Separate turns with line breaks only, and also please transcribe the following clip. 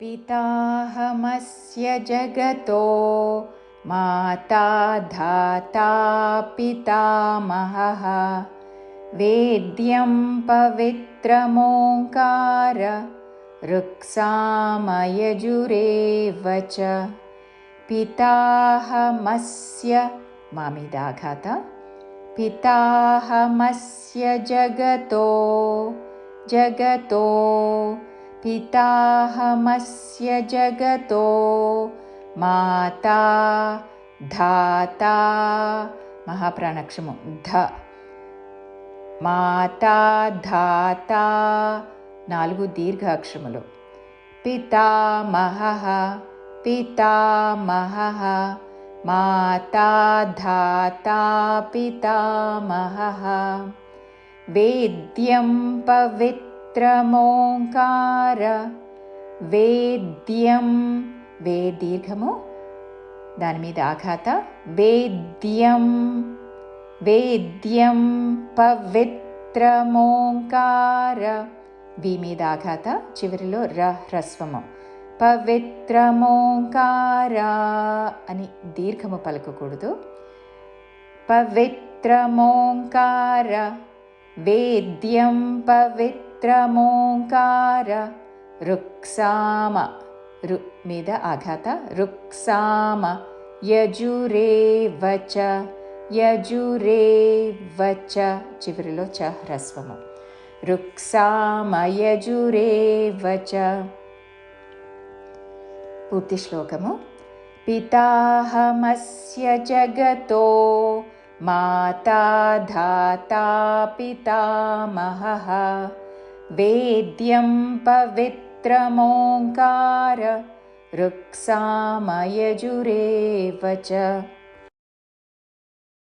पिताहमस्य जगतो माता धाता पितामहः। वेद्यं पवित्रमोङ्कार ऋक्सामयजुरेव च। पिताहमस्य मामिदाघात पिताहमस्य जगतो जगतो पिताहमस्य जगतो माता धाता महाप्राणक्षमो ध। माता धाता नालुगु दीर्घाक्षरमुलु पितामहः पितामहः माता धाता पितामहः वेद्यं पवित्रमोङ्कार वेद्यं वे दीर्घमु दानिमीदाघात वेद्यं वेद्यं पवित्रमोङ्कार विमीदाघात चिवरिलो र ह्रस्वमु पवित्रमोङ्कार अनि दीर्घमु पलककूडदु पवित्रमोङ्कार वेद्यं पवित्रमोङ्कार ऋक्साम ऋ मेद आघात ऋक्साम यजुरेव च यजुरेव च चिवरिलो च ह्रस्वमु। ऋक्सामयजुरेव च पूर्तिश्लोकमु। पिताहमस्य जगतो माता धाता पितामहः वेद्यं पवित्रमोङ्कार ऋक्सामयजुरेव च